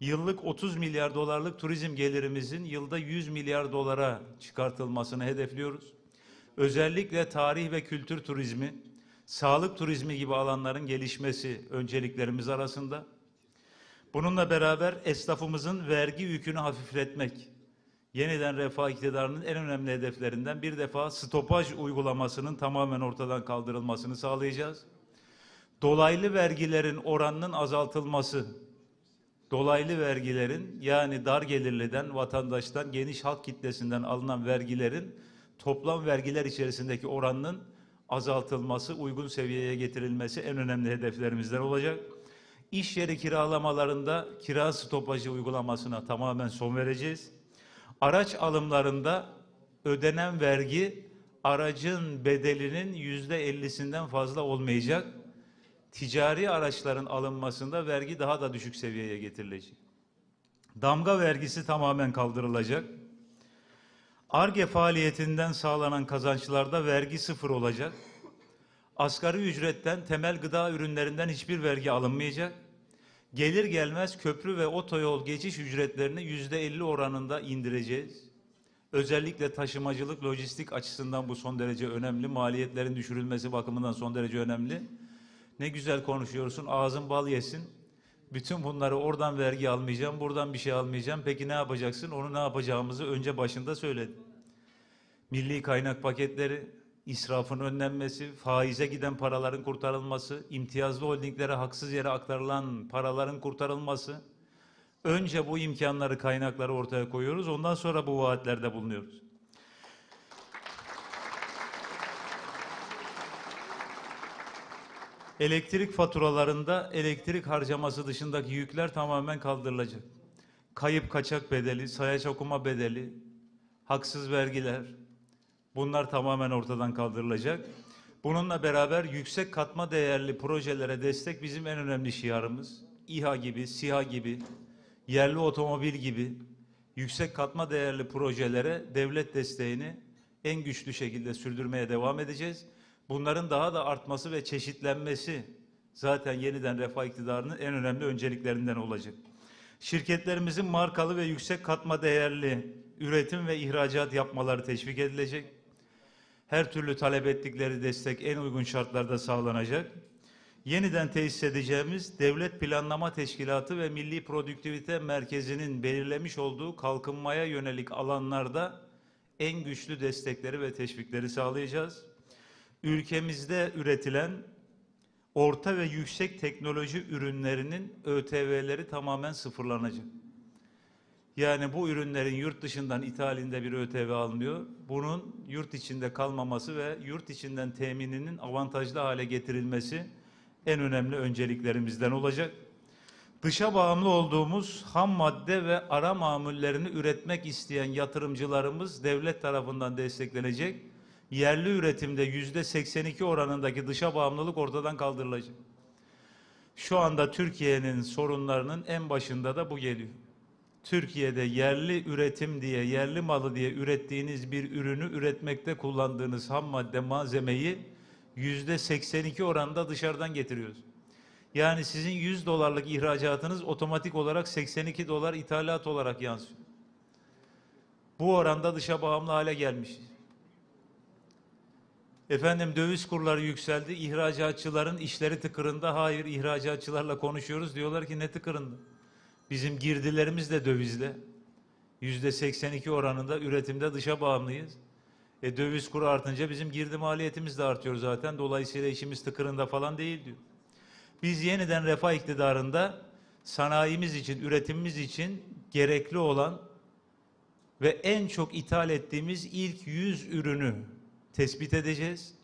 yıllık 30 milyar dolarlık turizm gelirimizin yılda 100 milyar dolara çıkartılmasını hedefliyoruz. Özellikle tarih ve kültür turizmi, sağlık turizmi gibi alanların gelişmesi önceliklerimiz arasında. Bununla beraber esnafımızın vergi yükünü hafifletmek, yeniden refah iktidarının en önemli hedeflerinden bir defa stopaj uygulamasının tamamen ortadan kaldırılmasını sağlayacağız. Dolaylı vergilerin oranının azaltılması, dolaylı vergilerin yani dar gelirliden, vatandaştan, geniş halk kitlesinden alınan vergilerin toplam vergiler içerisindeki oranının azaltılması, uygun seviyeye getirilmesi en önemli hedeflerimizden olacak. İş yeri kiralamalarında kira stopajı uygulamasına tamamen son vereceğiz. Araç alımlarında ödenen vergi aracın bedelinin yüzde ellisinden fazla olmayacak. Ticari araçların alınmasında vergi daha da düşük seviyeye getirilecek. Damga vergisi tamamen kaldırılacak. ARGE faaliyetinden sağlanan kazançlarda vergi sıfır olacak. Asgari ücretten temel gıda ürünlerinden hiçbir vergi alınmayacak. Gelir gelmez köprü ve otoyol geçiş ücretlerini yüzde elli oranında indireceğiz. Özellikle taşımacılık, lojistik açısından bu son derece önemli. Maliyetlerin düşürülmesi bakımından son derece önemli. Ne güzel konuşuyorsun, ağzın bal yesin. Bütün bunları oradan vergi almayacağım, buradan bir şey almayacağım. Peki ne yapacaksın? Onu ne yapacağımızı önce başında söyledim. Milli kaynak paketleri, israfın önlenmesi, faize giden paraların kurtarılması, imtiyazlı holdinglere haksız yere aktarılan paraların kurtarılması. Önce bu imkanları, kaynakları ortaya koyuyoruz. Ondan sonra bu vaatlerde bulunuyoruz. Elektrik faturalarında elektrik harcaması dışındaki yükler tamamen kaldırılacak. Kayıp kaçak bedeli, sayaç okuma bedeli, haksız vergiler bunlar tamamen ortadan kaldırılacak. Bununla beraber yüksek katma değerli projelere destek bizim en önemli şiarımız. İHA gibi, SİHA gibi, yerli otomobil gibi yüksek katma değerli projelere devlet desteğini en güçlü şekilde sürdürmeye devam edeceğiz. Bunların daha da artması ve çeşitlenmesi zaten yeniden refah iktidarının en önemli önceliklerinden olacak. Şirketlerimizin markalı ve yüksek katma değerli üretim ve ihracat yapmaları teşvik edilecek. Her türlü talep ettikleri destek en uygun şartlarda sağlanacak. Yeniden tesis edeceğimiz Devlet Planlama Teşkilatı ve Milli Produktivite Merkezi'nin belirlemiş olduğu kalkınmaya yönelik alanlarda en güçlü destekleri ve teşvikleri sağlayacağız ülkemizde üretilen orta ve yüksek teknoloji ürünlerinin ÖTV'leri tamamen sıfırlanacak. Yani bu ürünlerin yurt dışından ithalinde bir ÖTV alınıyor. Bunun yurt içinde kalmaması ve yurt içinden temininin avantajlı hale getirilmesi en önemli önceliklerimizden olacak. Dışa bağımlı olduğumuz ham madde ve ara mamullerini üretmek isteyen yatırımcılarımız devlet tarafından desteklenecek yerli üretimde yüzde 82 oranındaki dışa bağımlılık ortadan kaldırılacak. Şu anda Türkiye'nin sorunlarının en başında da bu geliyor. Türkiye'de yerli üretim diye, yerli malı diye ürettiğiniz bir ürünü üretmekte kullandığınız ham madde malzemeyi yüzde 82 oranında dışarıdan getiriyoruz. Yani sizin 100 dolarlık ihracatınız otomatik olarak 82 dolar ithalat olarak yansıyor. Bu oranda dışa bağımlı hale gelmişiz. Efendim döviz kurları yükseldi. İhracatçıların işleri tıkırında. Hayır ihracatçılarla konuşuyoruz. Diyorlar ki ne tıkırında? Bizim girdilerimiz de dövizle. Yüzde 82 oranında üretimde dışa bağımlıyız. E, döviz kuru artınca bizim girdi maliyetimiz de artıyor zaten. Dolayısıyla işimiz tıkırında falan değil diyor. Biz yeniden refah iktidarında sanayimiz için, üretimimiz için gerekli olan ve en çok ithal ettiğimiz ilk 100 ürünü tespit edeceğiz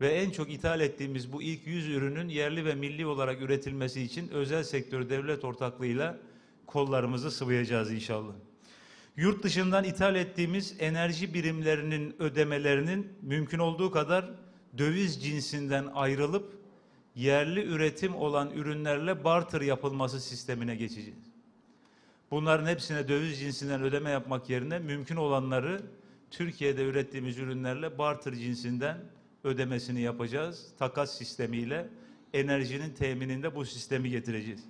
ve en çok ithal ettiğimiz bu ilk 100 ürünün yerli ve milli olarak üretilmesi için özel sektör devlet ortaklığıyla kollarımızı sıvayacağız inşallah. Yurt dışından ithal ettiğimiz enerji birimlerinin ödemelerinin mümkün olduğu kadar döviz cinsinden ayrılıp yerli üretim olan ürünlerle barter yapılması sistemine geçeceğiz. Bunların hepsine döviz cinsinden ödeme yapmak yerine mümkün olanları Türkiye'de ürettiğimiz ürünlerle barter cinsinden ödemesini yapacağız. Takas sistemiyle enerjinin temininde bu sistemi getireceğiz.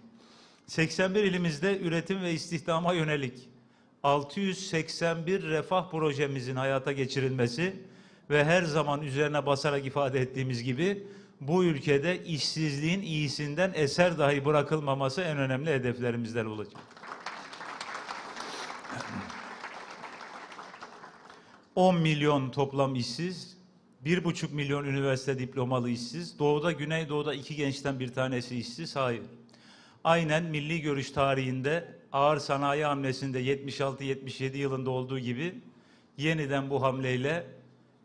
81 ilimizde üretim ve istihdama yönelik 681 refah projemizin hayata geçirilmesi ve her zaman üzerine basarak ifade ettiğimiz gibi bu ülkede işsizliğin iyisinden eser dahi bırakılmaması en önemli hedeflerimizden olacak. 10 milyon toplam işsiz, 1,5 milyon üniversite diplomalı işsiz, doğuda güneydoğuda iki gençten bir tanesi işsiz, hayır. Aynen milli görüş tarihinde ağır sanayi hamlesinde 76-77 yılında olduğu gibi yeniden bu hamleyle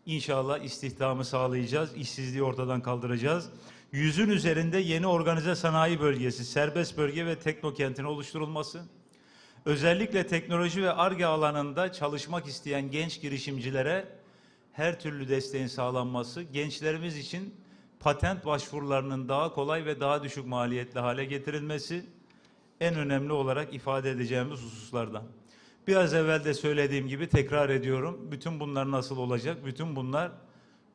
inşallah istihdamı sağlayacağız, işsizliği ortadan kaldıracağız. Yüzün üzerinde yeni organize sanayi bölgesi, serbest bölge ve teknokentin oluşturulması, özellikle teknoloji ve ARGE alanında çalışmak isteyen genç girişimcilere her türlü desteğin sağlanması, gençlerimiz için patent başvurularının daha kolay ve daha düşük maliyetli hale getirilmesi en önemli olarak ifade edeceğimiz hususlardan. Biraz evvel de söylediğim gibi tekrar ediyorum. Bütün bunlar nasıl olacak? Bütün bunlar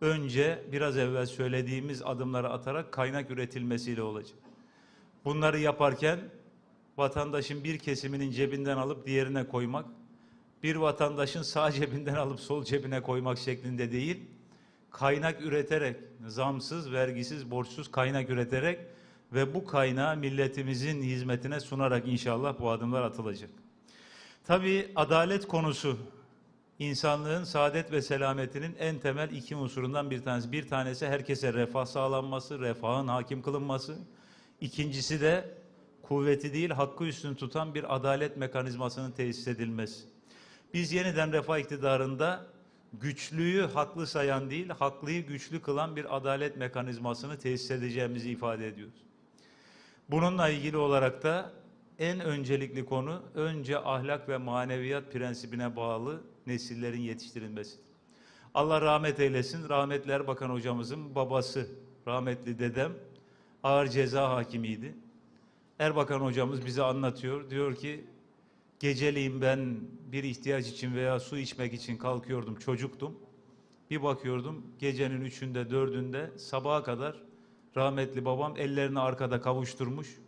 önce biraz evvel söylediğimiz adımları atarak kaynak üretilmesiyle olacak. Bunları yaparken vatandaşın bir kesiminin cebinden alıp diğerine koymak, bir vatandaşın sağ cebinden alıp sol cebine koymak şeklinde değil, kaynak üreterek, zamsız, vergisiz, borçsuz kaynak üreterek ve bu kaynağı milletimizin hizmetine sunarak inşallah bu adımlar atılacak. Tabii adalet konusu insanlığın saadet ve selametinin en temel iki unsurundan bir tanesi. Bir tanesi herkese refah sağlanması, refahın hakim kılınması. İkincisi de kuvveti değil hakkı üstün tutan bir adalet mekanizmasının tesis edilmesi. Biz yeniden refah iktidarında güçlüyü haklı sayan değil, haklıyı güçlü kılan bir adalet mekanizmasını tesis edeceğimizi ifade ediyoruz. Bununla ilgili olarak da en öncelikli konu önce ahlak ve maneviyat prensibine bağlı nesillerin yetiştirilmesidir. Allah rahmet eylesin. Rahmetli Erbakan hocamızın babası, rahmetli dedem ağır ceza hakimiydi. Erbakan hocamız bize anlatıyor. Diyor ki geceliğin ben bir ihtiyaç için veya su içmek için kalkıyordum, çocuktum. Bir bakıyordum gecenin üçünde, dördünde sabaha kadar rahmetli babam ellerini arkada kavuşturmuş